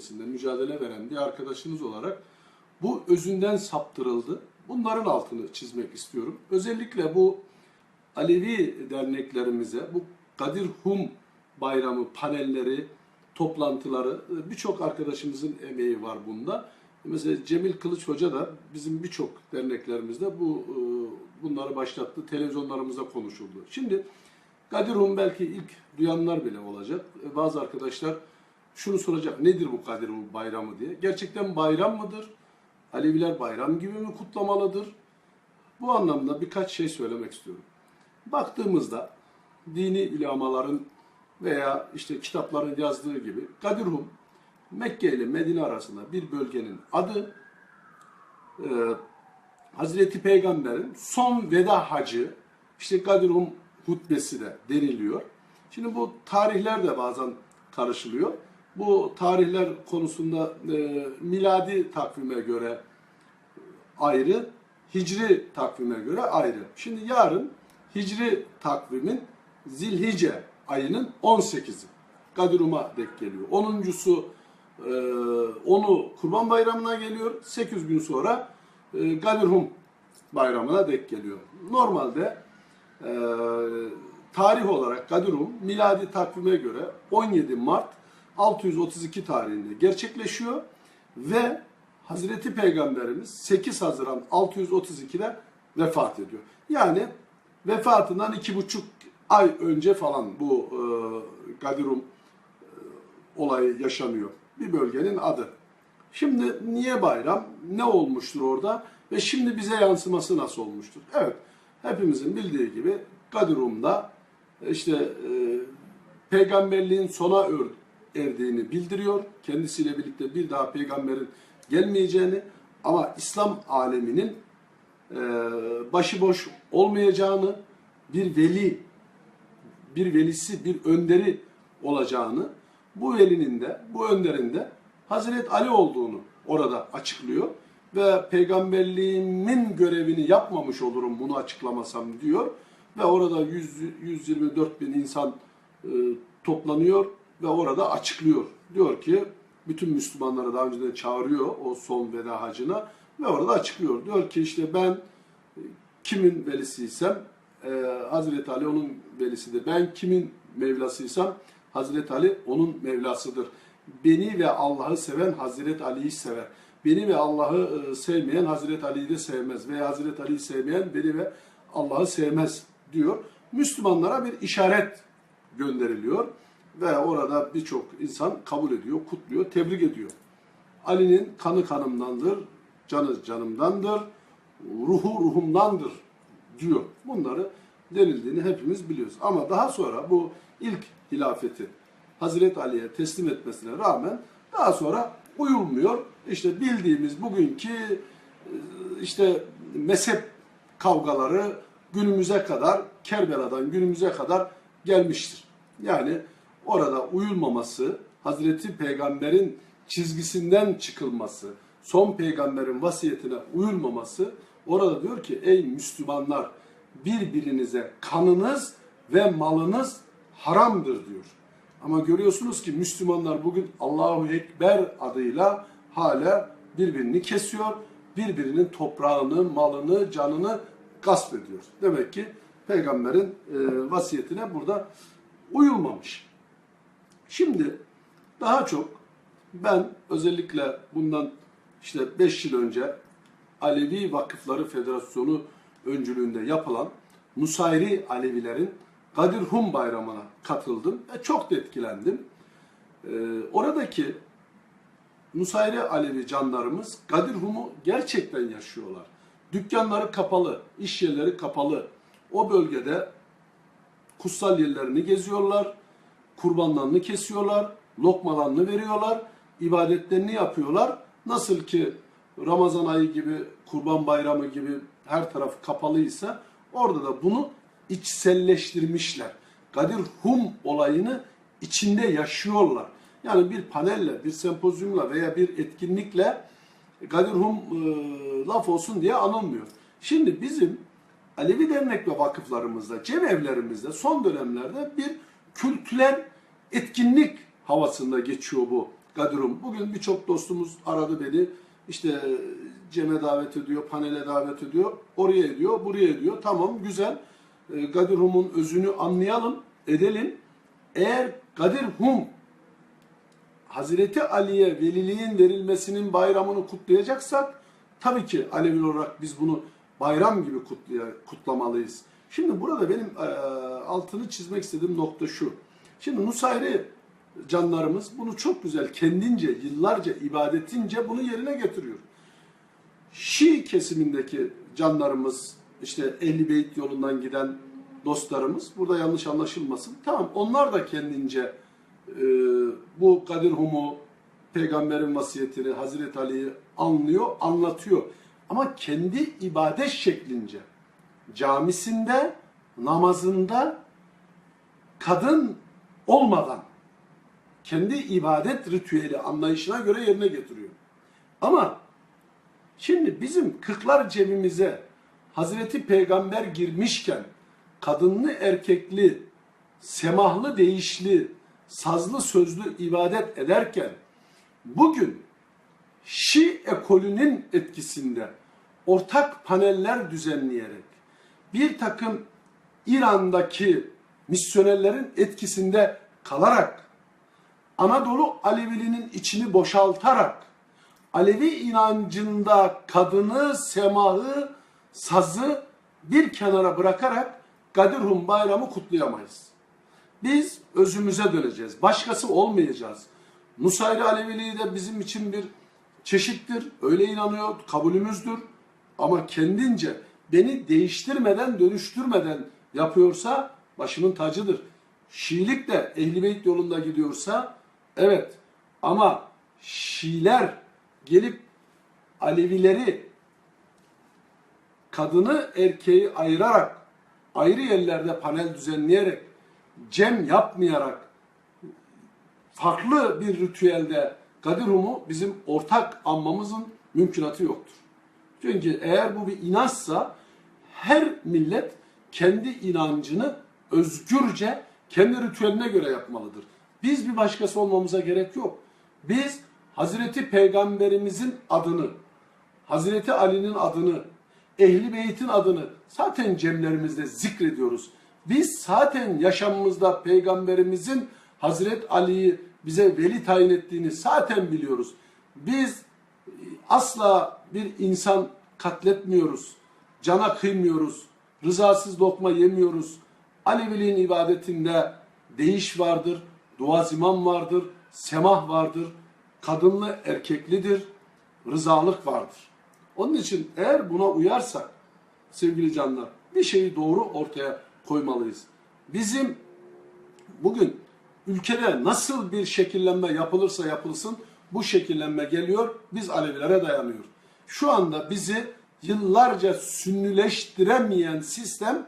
içerisinde mücadele veren bir arkadaşınız olarak bu özünden saptırıldı. Bunların altını çizmek istiyorum. Özellikle bu Alevi derneklerimize bu Kadir Hum bayramı panelleri, toplantıları birçok arkadaşımızın emeği var bunda. Mesela Cemil Kılıç Hoca da bizim birçok derneklerimizde bu e, bunları başlattı. Televizyonlarımızda konuşuldu. Şimdi Kadir Hum belki ilk duyanlar bile olacak. Bazı arkadaşlar şunu soracak. Nedir bu Kadir bayramı diye. Gerçekten bayram mıdır? Aleviler bayram gibi mi kutlamalıdır? Bu anlamda birkaç şey söylemek istiyorum. Baktığımızda dini ulamaların veya işte kitapların yazdığı gibi Kadirhum Mekke ile Medine arasında bir bölgenin adı e, Hazreti Peygamber'in son veda hacı işte Kadirhum hutbesi de deniliyor. Şimdi bu tarihler de bazen karışılıyor. Bu tarihler konusunda e, miladi takvime göre ayrı, hicri takvime göre ayrı. Şimdi yarın hicri takvimin Zilhice ayının 18'i. Kadirum'a denk geliyor. 10.sü e, onu Kurban Bayramı'na geliyor. 8 gün sonra e, Kadirhum Bayramı'na denk geliyor. Normalde e, tarih olarak Kadirhum miladi takvime göre 17 Mart 632 tarihinde gerçekleşiyor ve Hazreti Peygamberimiz 8 Haziran 632'de vefat ediyor. Yani vefatından iki buçuk ay önce falan bu e, Gadirum e, olayı yaşanıyor. Bir bölgenin adı. Şimdi niye bayram? Ne olmuştur orada? Ve şimdi bize yansıması nasıl olmuştur? Evet, hepimizin bildiği gibi Kadirum'da işte e, peygamberliğin sona erdiğini bildiriyor. Kendisiyle birlikte bir daha peygamberin gelmeyeceğini ama İslam aleminin e, başıboş olmayacağını, bir veli, bir velisi, bir önderi olacağını, bu velinin de, bu önderin de Hazreti Ali olduğunu orada açıklıyor. Ve peygamberliğimin görevini yapmamış olurum bunu açıklamasam diyor. Ve orada 100, 124 bin insan e, toplanıyor ve orada açıklıyor. Diyor ki bütün Müslümanları daha önceden çağırıyor o son veda hacına ve orada açıklıyor. Diyor ki işte ben e, kimin velisiysem e, Hazreti Ali onun velisidir. Ben kimin Mevlasıysam Hazreti Ali onun Mevlasıdır. Beni ve Allah'ı seven Hazreti Ali'yi sever. Beni ve Allah'ı e, sevmeyen Hazreti Ali'yi de sevmez. Veya Hazreti Ali'yi sevmeyen beni ve Allah'ı sevmez diyor. Müslümanlara bir işaret gönderiliyor ve orada birçok insan kabul ediyor, kutluyor, tebrik ediyor. Ali'nin kanı kanımdandır, canı canımdandır, ruhu ruhumdandır diyor. Bunları denildiğini hepimiz biliyoruz. Ama daha sonra bu ilk hilafeti Hazreti Ali'ye teslim etmesine rağmen daha sonra uyulmuyor. İşte bildiğimiz bugünkü e, işte mezhep kavgaları günümüze kadar Kerbela'dan günümüze kadar gelmiştir. Yani orada uyulmaması, Hazreti Peygamber'in çizgisinden çıkılması, son peygamberin vasiyetine uyulmaması orada diyor ki ey Müslümanlar birbirinize kanınız ve malınız haramdır diyor. Ama görüyorsunuz ki Müslümanlar bugün Allahu Ekber adıyla hala birbirini kesiyor, birbirinin toprağını, malını, canını gasp ediyor. Demek ki peygamberin e, vasiyetine burada uyulmamış. Şimdi daha çok ben özellikle bundan işte 5 yıl önce Alevi Vakıfları Federasyonu öncülüğünde yapılan Nusayri Alevilerin Kadir Hum Bayramı'na katıldım ve çok da etkilendim. Ee, oradaki Nusayri Alevi canlarımız Kadir Hum'u gerçekten yaşıyorlar. Dükkanları kapalı, iş yerleri kapalı. O bölgede kutsal yerlerini geziyorlar, kurbanlarını kesiyorlar, lokmalarını veriyorlar, ibadetlerini yapıyorlar. Nasıl ki Ramazan ayı gibi, Kurban Bayramı gibi her taraf kapalıysa orada da bunu içselleştirmişler. Kadir Hum olayını içinde yaşıyorlar. Yani bir panelle, bir sempozyumla veya bir etkinlikle Kadir Hum e, laf olsun diye anılmıyor. Şimdi bizim Alevi dernek ve vakıflarımızda, cemevlerimizde son dönemlerde bir kültürel etkinlik havasında geçiyor bu Gadirum. Bugün birçok dostumuz aradı beni. İşte Cem'e davet ediyor, panele davet ediyor. Oraya ediyor, buraya ediyor. Tamam güzel. Gadirhum'un özünü anlayalım, edelim. Eğer Gadirhum Hazreti Ali'ye veliliğin verilmesinin bayramını kutlayacaksak tabii ki Alevi olarak biz bunu bayram gibi kutlamalıyız. Şimdi burada benim e, altını çizmek istediğim nokta şu. Şimdi Nusayri canlarımız bunu çok güzel kendince yıllarca ibadetince bunu yerine getiriyor. Şii kesimindeki canlarımız işte Ehli Beyt yolundan giden dostlarımız burada yanlış anlaşılmasın. Tamam onlar da kendince e, bu Kadir Hum'u peygamberin vasiyetini Hazreti Ali'yi anlıyor, anlatıyor. Ama kendi ibadet şeklince camisinde, namazında kadın olmadan kendi ibadet ritüeli anlayışına göre yerine getiriyor. Ama şimdi bizim kırklar cebimize Hazreti Peygamber girmişken kadınlı erkekli, semahlı değişli, sazlı sözlü ibadet ederken bugün Şi ekolünün etkisinde ortak paneller düzenleyerek bir takım İran'daki misyonerlerin etkisinde kalarak Anadolu Aleviliğinin içini boşaltarak Alevi inancında kadını, semahı, sazı bir kenara bırakarak Gadirhum bayramı kutlayamayız. Biz özümüze döneceğiz. Başkası olmayacağız. Nusayri Aleviliği de bizim için bir çeşittir. Öyle inanıyor, kabulümüzdür. Ama kendince beni değiştirmeden, dönüştürmeden yapıyorsa başımın tacıdır. Şiilik de Ehl-i Beyt yolunda gidiyorsa evet ama Şiiler gelip Alevileri kadını erkeği ayırarak ayrı yerlerde panel düzenleyerek cem yapmayarak farklı bir ritüelde Gadirhum'u bizim ortak anmamızın mümkünatı yoktur. Çünkü eğer bu bir inançsa her millet kendi inancını özgürce kendi ritüeline göre yapmalıdır. Biz bir başkası olmamıza gerek yok. Biz Hazreti Peygamberimizin adını, Hazreti Ali'nin adını, Ehli Beyt'in adını zaten cemlerimizde zikrediyoruz. Biz zaten yaşamımızda Peygamberimizin Hazret Ali'yi bize veli tayin ettiğini zaten biliyoruz. Biz asla bir insan katletmiyoruz, cana kıymıyoruz, rızasız lokma yemiyoruz. Aleviliğin ibadetinde değiş vardır, dua ziman vardır, semah vardır, kadınlı erkeklidir, rızalık vardır. Onun için eğer buna uyarsak sevgili canlar bir şeyi doğru ortaya koymalıyız. Bizim bugün ülkede nasıl bir şekillenme yapılırsa yapılsın bu şekillenme geliyor, biz Alevilere dayanıyor. Şu anda bizi yıllarca sünnileştiremeyen sistem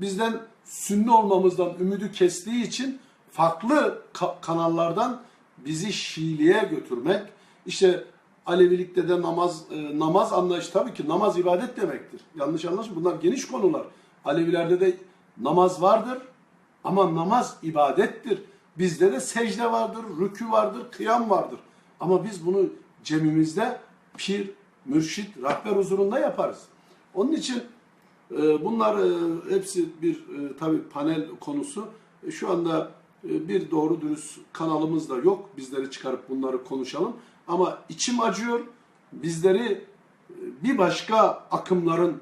bizden sünni olmamızdan ümidi kestiği için farklı ka- kanallardan bizi Şiiliğe götürmek, işte Alevilikte de namaz e, namaz anlayışı tabii ki namaz ibadet demektir. Yanlış anlaşılma. Bunlar geniş konular. Alevilerde de namaz vardır ama namaz ibadettir. Bizde de secde vardır, rükü vardır, kıyam vardır. Ama biz bunu cemimizde pir, mürşit, rahber huzurunda yaparız. Onun için e, bunlar e, hepsi bir e, tabii panel konusu. E, şu anda e, bir doğru dürüst kanalımız da yok. Bizleri çıkarıp bunları konuşalım. Ama içim acıyor. Bizleri e, bir başka akımların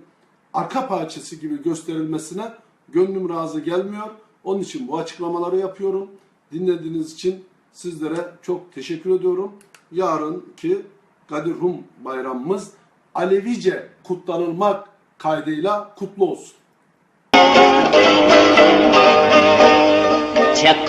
arka parçası gibi gösterilmesine gönlüm razı gelmiyor. Onun için bu açıklamaları yapıyorum. Dinlediğiniz için sizlere çok teşekkür ediyorum. Yarınki Kadir Rum bayramımız Alevice kutlanılmak kaydıyla kutlu olsun. Çek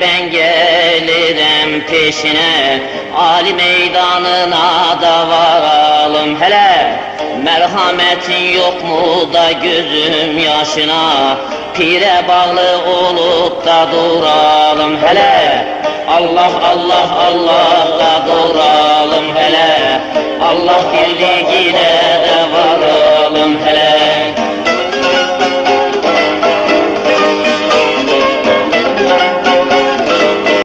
ben gelirim peşine Ali meydanına da varalım hele Merhametin yok mu da gözüm yaşına Pire bağlı olup da duralım hele Allah Allah Allah da duralım hele. Allah birliğine de varalım hele